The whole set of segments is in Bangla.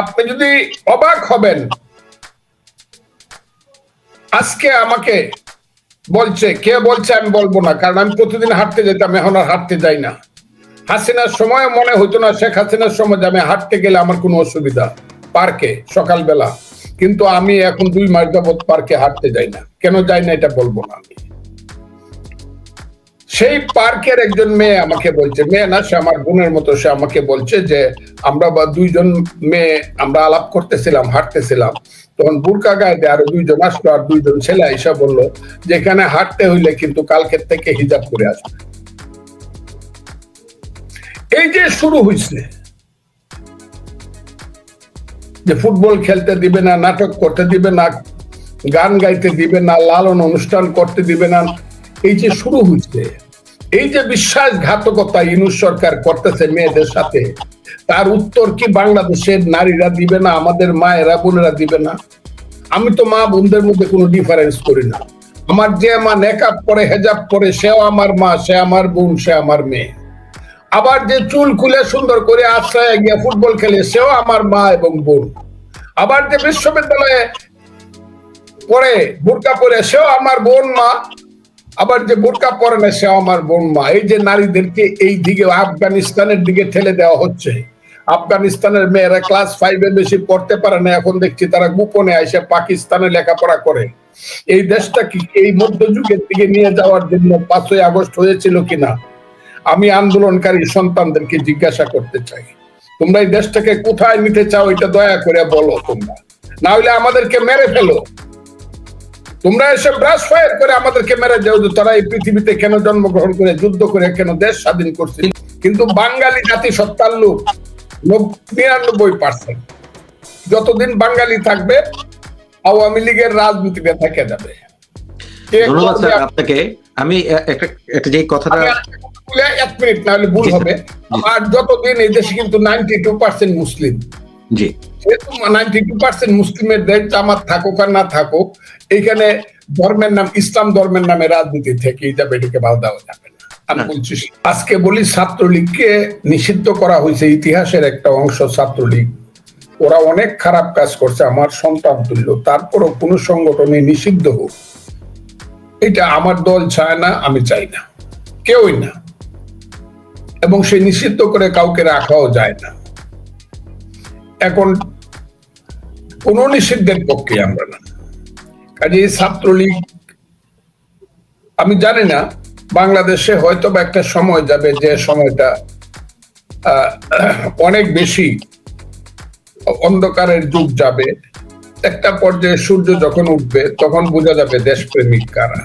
আপনি যদি অবাক হবেন, আজকে আমাকে বলছে, কে বলছে আমি বলব না, কারণ আমি প্রতিদিন হাঁটতে যেতাম, এখন আর হাঁটতে যাই না। হাসিনার সময় মনে হইতো না, শেখ হাসিনার সময় আমি হাঁটতে গেলে আমার কোনো অসুবিধা পার্কে সকালবেলা। কিন্তু আমি এখন দুই মাস যাবৎ পার্কে হাঁটতে যাই না। কেন যাই না এটা বলব না আমি। সেই পার্কের একজন মেয়ে আমাকে বলছে, মেয়ে না, সে আমার বোনের মতো, সে আমাকে বলছে যে, আমরা বা দুইজন মেয়ে আমরা আলাপ করতেছিলাম, হাঁটতেছিলাম। তখন বুরকা গায়ে আরও দুইজন আসলো আর দুইজন ছেলে এসে বলল যে এখানে হাঁটতে হইলে কিন্তু কালকের থেকে হিজাব করে আসবে। এই যে শুরু হয়েছে যে ফুটবল খেলতে দিবে না, নাটক করতে দিবে না, গান গাইতে দিবে না, লালন অনুষ্ঠান করতে দিবে না, এই যে শুরু হয়েছে এই যে বিশ্বাসঘাতকতা ইনুস সরকার করতেছে মেয়েদের সাথে, তার উত্তর কি বাংলাদেশের নারীরা দিবে না, আমাদের মায়েরা, বোনেরা দিবে না? আমি তো মা বোনদের মধ্যে কোনো ডিফারেন্স করি না। আমার যে মা নেকাব পরে, হেজাব পরে, সেও আমার মা, সে আমার বোন, সে আমার মেয়ে। আবার যে চুল খুলে সুন্দর করে আশ্রয় গিয়ে ফুটবল খেলে, সেও আমার মা এবং বোন। আবার যে বিশ্ববিদ্যালয়ে পরে বোরকা পরে, সেও আমার বোন, মা। আবার যে বোরকা পরে না সে আমার বোন মা, এই যে নারীদেরকে এই দিকে আফগানিস্তানের দিকে ঠেলে দেওয়া হচ্ছে। আফগানিস্তানের মেয়েরা ক্লাস ফাইভে বেশি পড়তে পারে না, এখন দেখছি তারা গোপনে এসে পাকিস্তানে লেখাপড়া করে। এই দেশটা কি এই মধ্যযুগের দিকে নিয়ে যাওয়ার জন্য পাঁচই আগস্ট হয়েছিল কিনা? আমি আন্দোলনকারী সন্তানদেরকে জিজ্ঞাসা করতে চাই। তোমরা এই দেশটাকে কোথায় নিতে চাও, এটা দয়া করে বলো তোমরা। না হলে আমাদেরকে মেরে ফেলো। তোমরা এসে ব্রাশ ফায়ার করে আমাদেরকে মেরে যাও যে তারা এই পৃথিবীতে কেন জন্মগ্রহণ করে যুদ্ধ করে কেন দেশ স্বাধীন করছে। কিন্তু বাঙালি জাতি সত্তার লোক নিরানব্বই পার্সেন্ট যতদিন বাঙালি থাকবে আওয়ামী লীগের রাজনীতিতে থেকে যাবে। কে ধন্যবাদ স্যার আপনাকে। আমি একটা একটা যে কথাটা এক মিনিট না হলে ভুল হবে। আর যতদিন এই দেশে কিন্তু নাইনটি টু পার্সেন্ট মুসলিম জি। যেহেতু নাইনটি টু পার্সেন্ট মুসলিমের দেশ জামাত থাকুক আর না থাকুক ধর্মের নাম ইসলাম ধর্মের নামে রাজনীতি থেকে এটা বেটিকে ভালো দেওয়া যাবে না। আমি বলছি আজকে বলি ছাত্রলীগকে নিষিদ্ধ করা হয়েছে ইতিহাসের একটা অংশ ছাত্রলীগ। ওরা অনেক খারাপ কাজ করছে আমার সন্তান তুল্য তারপরও কোন সংগঠনে নিষিদ্ধ হোক। এটা আমার দল চায় না আমি চাই না। কেউই না। এবং সে নিষিদ্ধ করে কাউকে রাখাও যায় না। এখন কোন নিষিদ্ধের পক্ষে আমরা না। কাজে ছাত্রলীগ, আমি জানি না, বাংলাদেশে হয়তো বা একটা সময় যাবে যে সময়টা অনেক বেশি অন্ধকারের যুগ যাবে। একটা পর্যায়ে সূর্য যখন উঠবে, তখন বোঝা যাবে দেশপ্রেমিক কারা।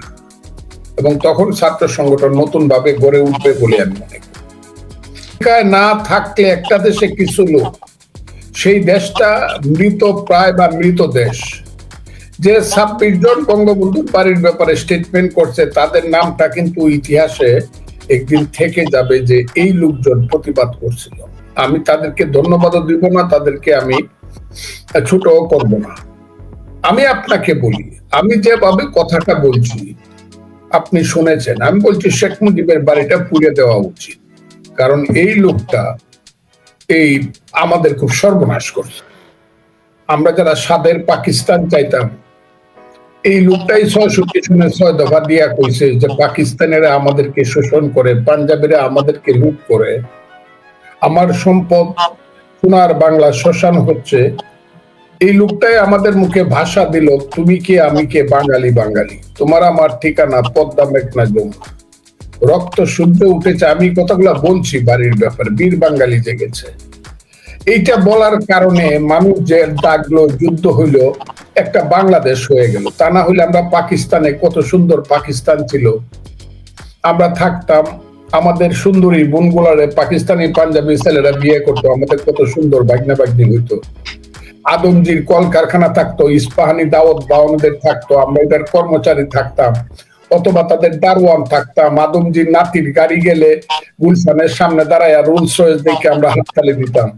এবং তখন ছাত্র সংগঠন নতুন ভাবে গড়ে উঠবে বলে আমি মনে করি। না থাকলে একটা দেশে কিছু লোক সেই দেশটা মৃত প্রায় বা মৃত দেশ। যে ছাব্বিশ জন বঙ্গবন্ধুর বাড়ির ব্যাপারে স্টেটমেন্ট করছে, তাদের নামটা কিন্তু ইতিহাসে একদিন থেকে যাবে যে এই লোকজন প্রতিবাদ করছিল। আমি তাদেরকে ধন্যবাদও দিব না, তাদেরকে আমি ছোট করব না। আমি আপনাকে বলি, আমি যেভাবে কথাটা বলছি, আপনি শুনেছেন। আমি বলছি শেখ মুজিবের বাড়িটা পুড়ে দেওয়া উচিত। কারণ এই লোকটা এই আমাদের খুব সর্বনাশ করছে। আমরা যারা স্বাদের পাকিস্তান চাইতাম, এই লোকটাই শুনে ছয় দফা দিয়া কইছে যে পাকিস্তানেরা আমাদেরকে শোষণ করে, পাঞ্জাবিরা আমাদেরকে লুট করে। আমার সম্পদ সোনার বাংলা শ্মশান হচ্ছে। এই লোকটাই আমাদের মুখে ভাষা দিল, তুমি কে, আমি কে? বাঙালি বাঙালি। তোমার আমার ঠিকানা পদ্মা মেঘনা যমুনা রক্ত সূর্য উঠেছে, আমি কথাগুলো বলছি বাড়ির ব্যাপারে, বীর বাঙালি জেগেছে। এইটা বলার কারণে মানুষ যে ডাকলো যুদ্ধ হইল, একটা বাংলাদেশ হয়ে গেল। তা না হইলে আমরা পাকিস্তানে কত সুন্দর পাকিস্তান ছিল। আমরা থাকতাম, আমাদের সুন্দরী বোনগুলারে, পাকিস্তানি পাঞ্জাবি ছেলেরা বিয়ে করতো, আমাদের কত সুন্দর বাগনা বাগনি হইতো। আদমজির কলকারখানা থাকতো, ইস্পাহানি দাওয়াত বাউনদের থাকতো, আমরা এটার কর্মচারী থাকতাম। অথবা তাদের দারোয়ান থাকতাম, আদমজির নাতির গাড়ি গেলে গুলশানের সামনে দাঁড়ায় রুলস রয়েস দেখে আমরা হাততালি দিতাম।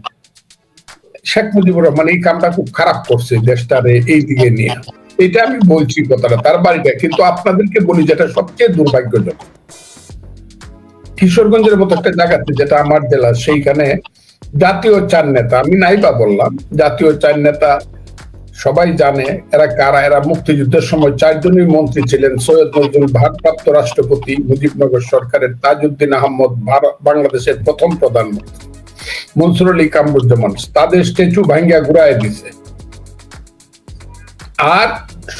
শেখ মুজিবুর রহমান এই কামটা খুব খারাপ করছে দেশটারে এই দিকে নিয়ে। এটা আমি বলছি কথাটা, তার বাড়িটা, কিন্তু আপনাদেরকে বলি যেটা সবচেয়ে দুর্ভাগ্যজনক। কিশোরগঞ্জের মতো একটা জায়গাতে যেটা আমার জেলা, সেইখানে জাতীয় চার নেতা, আমি নাইবা বললাম, জাতীয় চার নেতা সবাই জানে এরা কারা, এরা মুক্তিযুদ্ধের সময় চারজনই মন্ত্রী ছিলেন, সৈয়দ নজরুল ভারপ্রাপ্ত রাষ্ট্রপতি মুজিবনগর সরকারের তাজউদ্দিন আহমদ বাংলাদেশের প্রথম প্রধানমন্ত্রী। মনসুর আলী কামরুজ্জামান, তাদের স্ট্যাচু ভাঙ্গিয়া দিছে। আর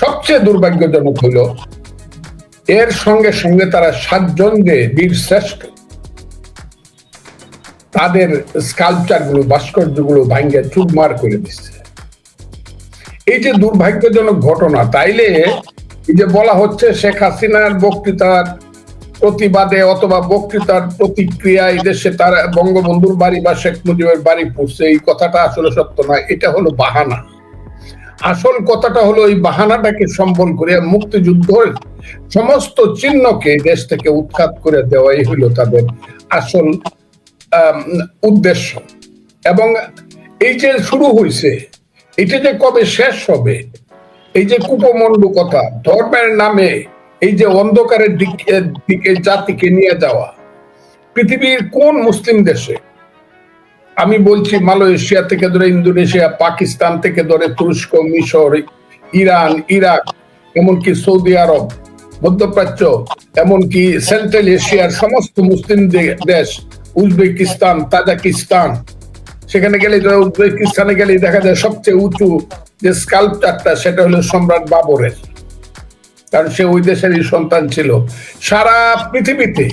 সবচেয়ে দুর্ভাগ্যজনক হলো, এর সঙ্গে সঙ্গে তারা সাতজন যে বীর শ্রেষ্ঠ। তাদের স্কাল্পচারগুলো ভাস্কর্যগুলো ভাঙ্গে চুরমার করে দিচ্ছে এই যে দুর্ভাগ্যজনক ঘটনা, তাইলে এই যে বলা হচ্ছে শেখ হাসিনার বক্তৃতার প্রতিবাদে অথবা বক্তৃতার প্রতিক্রিয়া এই দেশে তার বঙ্গবন্ধুর বাড়ি বা শেখ মুজিবের বাড়ি পড়ছে, এই কথাটা আসলে সত্য নয় এটা হলো বাহানা। আসল কথাটা হলো এই বাহানাটাকে সম্বল করে মুক্তিযুদ্ধের সমস্ত চিহ্নকে দেশ থেকে উৎখাত করে দেওয়াই হলো তাদের আসল উদ্দেশ্য। এবং এই যে শুরু হয়েছে এটা যে কবে শেষ হবে? এই যে কুপমন্ডু কথা ধর্মের নামে এই যে অন্ধকারের দিকে দিকে জাতিকে নিয়ে যাওয়া, পৃথিবীর কোন মুসলিম দেশে? আমি বলছি মালয়েশিয়া থেকে ধরে ইন্দোনেশিয়া, পাকিস্তান থেকে ধরে তুরস্ক, মিশর, ইরান, ইরাক, এমনকি সৌদি আরব, মধ্যপ্রাচ্য, এমনকি সেন্ট্রাল এশিয়ার সমস্ত মুসলিম দেশ, উজবেকিস্তান, তাজাকিস্তান সেখানে গেলে উজবেকিস্তানে গেলে দেখা যায় সবচেয়ে উঁচু যে স্কাল্পচারটা, সেটা হলো সম্রাট বাবরের। কারণ সে ওই দেশেরই সন্তান ছিল। সারা পৃথিবীতে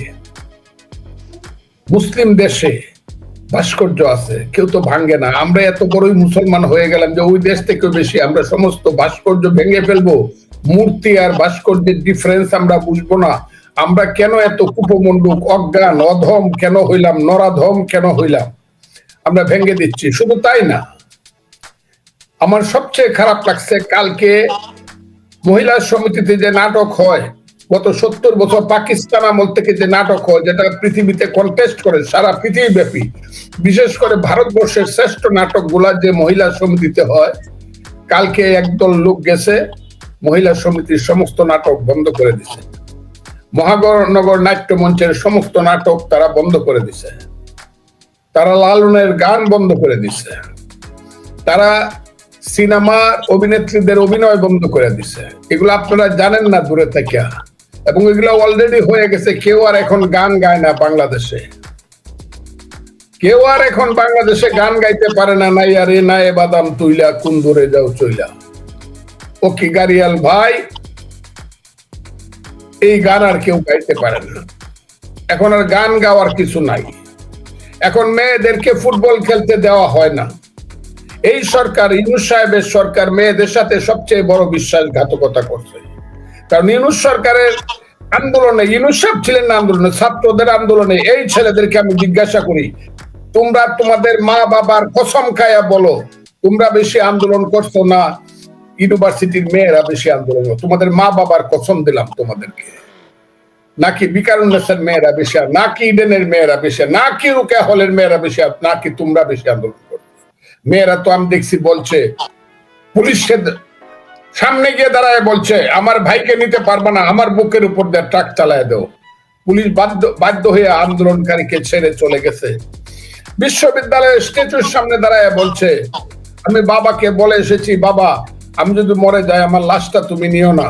মুসলিম দেশে ভাস্কর্য আছে, কেউ তো ভাঙ্গে না। আমরা এত বড়ই মুসলমান হয়ে গেলাম যে ওই দেশ থেকে বেশি আমরা সমস্ত ভাস্কর্য ভেঙে ফেলব। মূর্তি আর ভাস্কর্যের ডিফারেন্স আমরা বুঝব না। আমরা কেন এত কুপমণ্ডুক, অজ্ঞান, অধম কেন হইলাম, নরাধম কেন হইলাম? আমরা ভেঙে দিচ্ছি, শুধু তাই না? আমার সবচেয়ে খারাপ লাগছে কালকে মহিলা সমিতিতে যে নাটক হয়, গত সত্তর বছর পাকিস্তান আমল থেকে যে নাটক হয়, যেটা পৃথিবীতে কন্টেস্ট করে, সারা পৃথিবী ব্যাপী বিশেষ করে ভারতবর্ষের শ্রেষ্ঠ নাটকগুলা যে মহিলা সমিতিতে হয়, কালকে একদল লোক গেছে, মহিলা সমিতির সমস্ত নাটক বন্ধ করে দিছে। মহানগর নাট্য মঞ্চের সমস্ত নাটক তারা বন্ধ করে দিছে। তারা লালনের গান বন্ধ করে দিছে। তারা সিনেমা অভিনেত্রীদের অভিনয় বন্ধ করে দিছে। এগুলো আপনারা জানেন না দূরে থেকে। এবং এগুলো অলরেডি হয়ে গেছে, কেউ আর এখন গান গায় না বাংলাদেশে। কেউ আর এখন বাংলাদেশে গান গাইতে পারে না, নাই আরে নাই বাদাম তুইলা, কোন দূরে যাও চইলা। ও কি গারিয়াল ভাই? এই গান আর কেউ গাইতে পারে না। এখন আর গান গাওয়ার কিছু নাই। এখন মেয়েদেরকে ফুটবল খেলতে দেওয়া হয় না। এই সরকার ইউনুস সাহেবের সরকার মেয়েদের সাথে সবচেয়ে বড় বিশ্বাসঘাতকতা করছে। কারণ ইউনুস সরকারের আন্দোলনে ইউনুস সাহেব ছিলেন না আন্দোলনে, ছাত্রদের আন্দোলনে এই ছেলেদেরকে আমি জিজ্ঞাসা করি, তোমরা তোমাদের মা বাবার কসম খায়া বলো, তোমরা বেশি আন্দোলন করছ না? ইউনিভার্সিটির মেয়েরা বেশি আন্দোলন তোমাদের মা বাবার কসম দিলাম তোমাদেরকে। নাকি বিকারুন্নেসের মেয়েরা বেশি নাকি ইডেনের মেয়েরা বেশি নাকি রুকা হলের মেয়েরা বেশি নাকি তোমরা বেশি আন্দোলন করছ মেয়েরা তো আমি দেখছি বলছে পুলিশকে সামনে গিয়ে দাঁড়ায় বলছে, আমার ভাইকে নিতে পারবে না, আমার বুকের উপর দিয়ে ট্রাক চালায় দাও। পুলিশ বাধ্য বাধ্য হয়ে আন্দোলনকারীকে ছেড়ে চলে গেছে। বিশ্ববিদ্যালয়ের স্ট্যাচুর সামনে দাঁড়ায় বলছে, আমি বাবাকে বলে এসেছি, বাবা, আমি যদি মরে যাই, আমার লাশটা তুমি নিও না।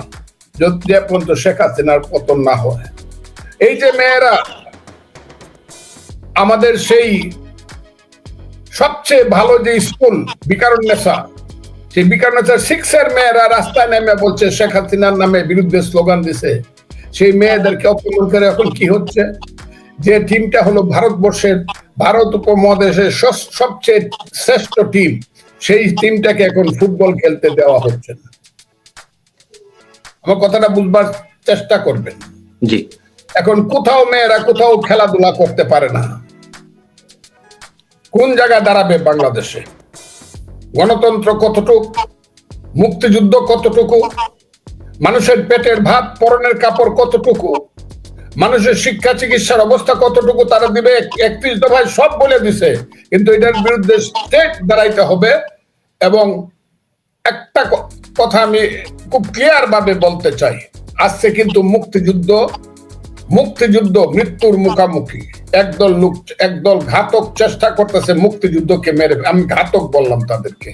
যদি পর্যন্ত শেখ হাসিনার পতন না হয়। এই যে মেয়েরা, আমাদের সেই সবচেয়ে ভালো যে স্কুল বিকারুন্নেসা সেই বিকারুন্নেসা সিক্স এর মেয়েরা রাস্তায় নেমে বলছে, শেখ হাসিনার নামে বিরুদ্ধে স্লোগান দিছে। সেই মেয়েদেরকে অপমান করে এখন কি হচ্ছে? যে টিমটা হলো ভারতবর্ষের ভারত উপমহাদেশের সবচেয়ে শ্রেষ্ঠ টিম, সেই টিমটাকে এখন ফুটবল খেলতে দেওয়া হচ্ছে না। আমার কথাটা বুঝবার চেষ্টা করবেন। জি। এখন কোথাও মেয়েরা কোথাও খেলাধুলা করতে পারে না। কোন জায়গায় দাঁড়াবে বাংলাদেশে? গণতন্ত্র কতটুকু? মুক্তিযুদ্ধ কতটুকু? মানুষের পেটের ভাত, পরনের কাপড় কতটুকু? মানুষের শিক্ষা, চিকিৎসার অবস্থা কতটুকু? তারা দিবে একত্রিশ দফায় সব বলে দিছে। কিন্তু এটার বিরুদ্ধে স্টেট দাঁড়াইতে হবে এবং একটা কথা আমি খুব ক্লিয়ার ভাবে বলতে চাই। আজকে কিন্তু মুক্তিযুদ্ধ মুক্তিযুদ্ধ মৃত্যুর মুখামুখি। একদল লোক একদল ঘাতক চেষ্টা করতেছে মুক্তিযুদ্ধকে মেরে। আমি ঘাতক বললাম তাদেরকে।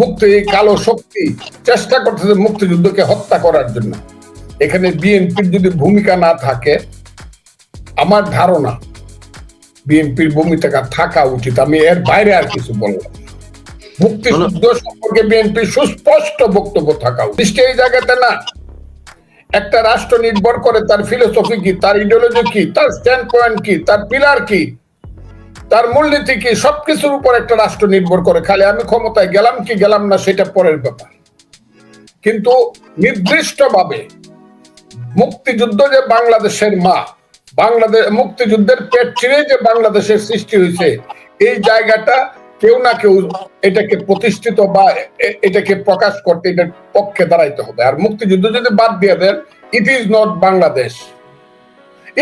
মুক্তি এই কালো শক্তি চেষ্টা করতেছে মুক্তিযুদ্ধকে হত্যা করার জন্য। এখানে বিএনপির যদি ভূমিকা না থাকে আমার ধারণা বিএনপির ভূমিকা থাকা উচিত। আমি এর বাইরে আর কিছু বললাম মুক্তিযুদ্ধ সম্পর্কে বিএনপির সুস্পষ্ট বক্তব্য থাকা উচিত। এই জায়গাতে না একটা রাষ্ট্র নির্ভর করে তার ফিলোসফি কি, তার ইডিওলজি কি, তার স্ট্যান্ড পয়েন্ট কি, তার পিলার কি, তার মূলনীতি কি, সবকিছুর উপর একটা রাষ্ট্র নির্ভর করে। খালি আমি ক্ষমতায় গেলাম কি গেলাম না, সেটা পরের ব্যাপার। কিন্তু নির্দিষ্টভাবে মুক্তিযুদ্ধ যে বাংলাদেশের মা বাংলাদেশ মুক্তিযুদ্ধের পেট ছিঁড়ে যে বাংলাদেশের সৃষ্টি হয়েছে, এই জায়গাটা কেউ না কেউ এটাকে প্রতিষ্ঠিত বা এটাকে প্রকাশ করতে এটার পক্ষে দাঁড়াইতে হবে। আর মুক্তিযুদ্ধ যদি বাদ দিয়ে দেন it is not Bangladesh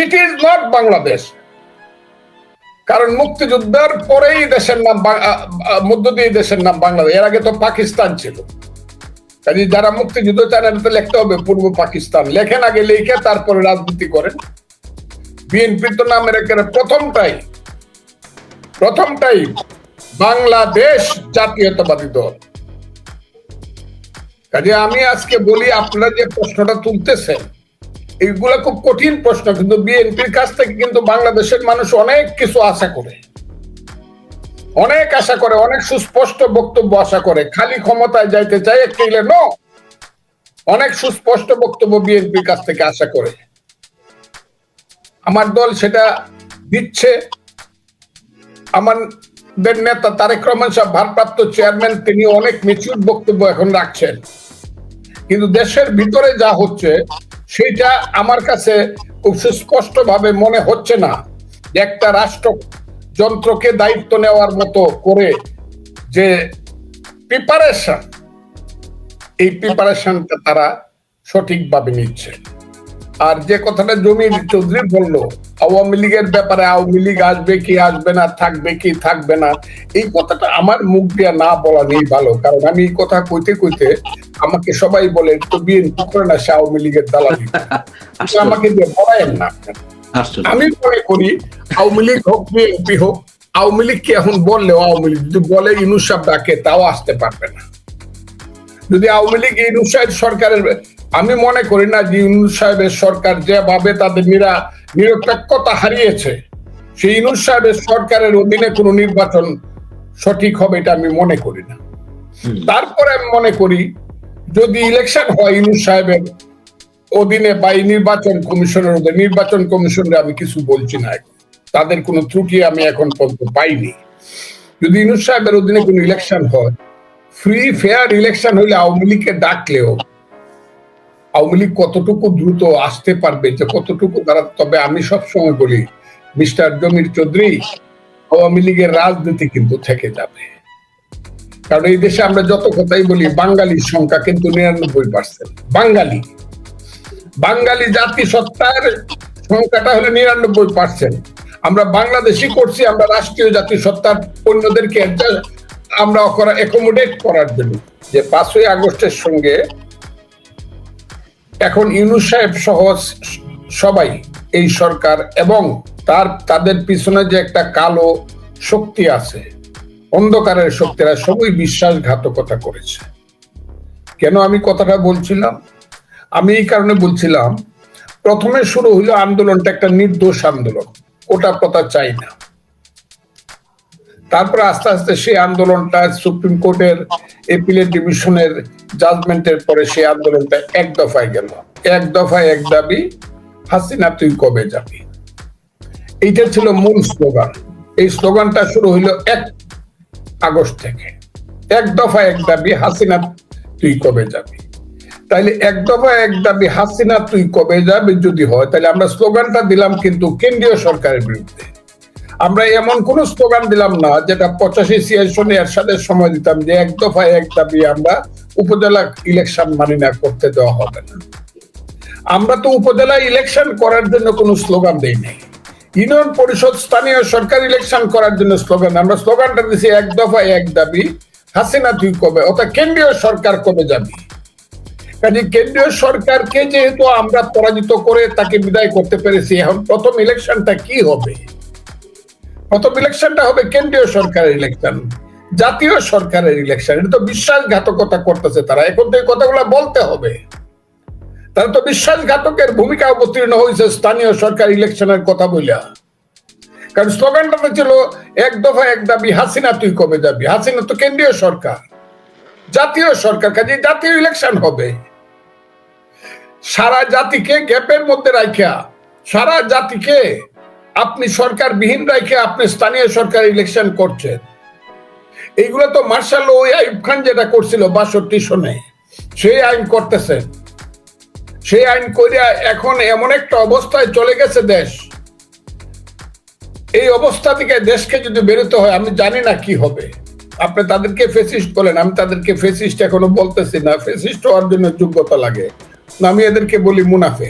it is not Bangladesh কারণ মুক্তিযুদ্ধের পরেই দেশের নাম মধ্য দিয়ে দেশের নাম বাংলাদেশ। এর আগে তো পাকিস্তান ছিল। কাজে যারা মুক্তিযুদ্ধ চান এটা লিখতে হবে পূর্ব পাকিস্তান। লেখেন আগে, লিখে তারপরে রাজনীতি করেন। বিএনপির তো নামের একেবারে প্রথমটাই প্রথমটাই বাংলাদেশ জাতীয়তাবাদী দল। কাজে আমি আজকে বলি, আপনারা যে প্রশ্নটা তুলতেছেন, এইগুলা খুব কঠিন প্রশ্ন, কিন্তু বিএনপির কাছ থেকে কিন্তু বাংলাদেশের মানুষ অনেক কিছু আশা করে। অনেক আশা করে, অনেক সুস্পষ্ট বক্তব্য আশা করে। খালি ক্ষমতায় যাইতে চায় একটি নো অনেক সুস্পষ্ট বক্তব্য বিএনপির কাছ থেকে আশা করে। আমার দল সেটা দিচ্ছে। আমাদের নেতা তারেক রহমান সাহেব, ভারপ্রাপ্ত চেয়ারম্যান, তিনি অনেক মিচুর বক্তব্য এখন রাখছেন। কিন্তু দেশের ভিতরে যা হচ্ছে, সেটা আমার কাছে খুব সুস্পষ্ট ভাবে মনে হচ্ছে না একটা রাষ্ট্র যন্ত্রকে দায়িত্ব নেওয়ার মতো করে যে প্রিপারেশন এই প্রিপারেশনটা তারা সঠিকভাবে নিচ্ছে। আর যে কথাটা জমির চৌধুরী বলল আওয়ামী লীগের ব্যাপারে আওয়ামী লীগ আসবে কি আসবে না থাকবে কি থাকবে না এই কথাটা আমার মুখ দিয়ে না বলা নেই ভালো। কারণ আমি এই কথা কইতে কইতে আমাকে সবাই বলে তো বিএনপি করে না সে আওয়ামী লীগের দালালি? আমাকে দিয়ে বলায়েন না। আমি মনে করি আওয়ামী লীগ হোক বিএনপি হোক আওয়ামী লীগকে এখন বললেও আওয়ামী লীগ যদি বলে ইনুস সাহেব ডাকে তাও আসতে পারবে না। যদি আওয়ামী লীগ ইনুস সাহেব সরকারের আমি মনে করি না যে ইনুস সাহেবের সরকার যেভাবে তাদের নিরা নিরপেক্ষতা হারিয়েছে সেই ইনুস সাহেবের সরকারের অধীনে কোনো নির্বাচন সঠিক হবে এটা আমি মনে করি না। তারপরে আমি মনে করি যদি ইলেকশন হয় ইনুস সাহেবের অধীনে বা এই নির্বাচন কমিশনের অধীনে নির্বাচন কমিশনের আমি কিছু বলছি না এখন। তাদের কোনো ত্রুটি আমি এখন পর্যন্ত পাইনি। যদি ইনুস সাহেবের অধীনে কোনো ইলেকশন হয় ফ্রি ফেয়ার ইলেকশন হলে আওয়ামী লীগকে ডাকলেও আওয়ামী লীগ কতটুকু দ্রুত আসতে পারবে যে কতটুকু তারা তবে আমি সবসময় বলি, মিস্টার জমির চৌধুরী, আওয়ামী লীগের রাজনীতি কিন্তু থেকে যাবে। কারণ এই দেশে আমরা যত কথাই বলি, বাঙালির সংখ্যা কিন্তু নিরানব্বই পার্সেন্ট। বাঙালি। বাঙালি জাতি সত্তার সংখ্যাটা হলো নিরানব্বই পার্সেন্ট। আমরা বাংলাদেশি করছি, আমরা রাষ্ট্রীয় জাতি সত্তার অন্যদেরকে আমরা অ্যাকোমোডেট করার জন্য। যে পাঁচই আগস্টের সঙ্গে এখন ইউনুস সাহেব সহ সবাই এই সরকার এবং তার, তাদের পিছনে যে একটা কালো শক্তি আছে, অন্ধকারের শক্তিরা সবই বিশ্বাসঘাতকতা করেছে। কেন আমি কথাটা বলছিলাম? আমি এই কারণে বলছিলাম, প্রথমে শুরু হইল আন্দোলনটা একটা নির্দোষ আন্দোলন, ওটা কথা চাই না। তারপরে আস্তে আস্তে সেই আন্দোলনটা সুপ্রিম কোর্টের এপিলের ডিভিশনের জাজমেন্টের পরে সেই আন্দোলনটা এক দফায় গেল। এক দফায় এক দাবি, হাসিনা তুই কবে যাবি? এইটা ছিল মূল স্লোগান। এই স্লোগানটা শুরু হইল এক আগস্ট থেকে। এক দফা এক দাবি, হাসিনা তুই কবে যাবি? তাইলে এক দফা এক দাবি, হাসিনা তুই কবে যাবি যদি হয় তাহলে আমরা স্লোগানটা দিলাম কিন্তু কেন্দ্রীয় সরকারের বিরুদ্ধে। আমরা এমন কোন স্লোগান দিলাম না, যেটা পঁচাশি ছিয়াশি সনে এরশাদের সময় দিতাম যে এক দফায় এক দাবি আমরা উপজেলা ইলেকশন মানি না, করতে দেওয়া হবে না। আমরা তো উপজেলা ইলেকশন করার জন্য কোনো স্লোগান দেই নাই। ইউনিয়ন পরিষদ স্থানীয় সরকার ইলেকশন করার জন্য স্লোগান আমরা স্লোগানটা দিছি এক দফায় এক দাবি, হাসিনা তুই কবে, অর্থাৎ কেন্দ্রীয় সরকার কবে যাবি? কাজে কেন্দ্রীয় সরকারকে যেহেতু আমরা পরাজিত করে তাকে বিদায় করতে পেরেছি, এখন প্রথম ইলেকশনটা কি হবে? প্রথম ইলেকশনটা হবে কেন্দ্রীয় সরকারের ইলেকশন জাতীয় সরকারের ইলেকশন এটা তো বিশ্বাসঘাতকতা করতেছে তারা। এখন তো এই কথাগুলো বলতে হবে। তারা তো বিশ্বাসঘাতকের ভূমিকা অবতীর্ণ হয়েছে স্থানীয় সরকার ইলেকশনের কথা বইলা। কারণ স্লোগানটা তো ছিল, এক দফা এক দাবি, হাসিনা তুই কবে যাবি? হাসিনা তো কেন্দ্রীয় সরকার। জাতীয় সরকার, কাজে জাতীয় ইলেকশন হবে। সারা জাতিকে গ্যাপের মধ্যে রাখিয়া সারা জাতিকে আপনি সরকার বিহীন রাখে আপনি স্থানীয় সরকার ইলেকশন করছেন। এইগুলো তো মার্শাল ওই আইব খান যেটা করছিল বাষট্টি সনে, সেই আইন করতেছেন। সেই আইন করিয়া এখন এমন একটা অবস্থায় চলে গেছে দেশ। এই অবস্থা থেকে দেশকে যদি বেরোতে হয়, আমি জানি না কি হবে। আপনি তাদেরকে ফেসিস্ট বলেন, আমি তাদেরকে ফেসিস্ট এখনও বলতেছি না। ফেসিস্ট হওয়ার জন্য যোগ্যতা লাগে। না, আমি এদেরকে বলি মুনাফে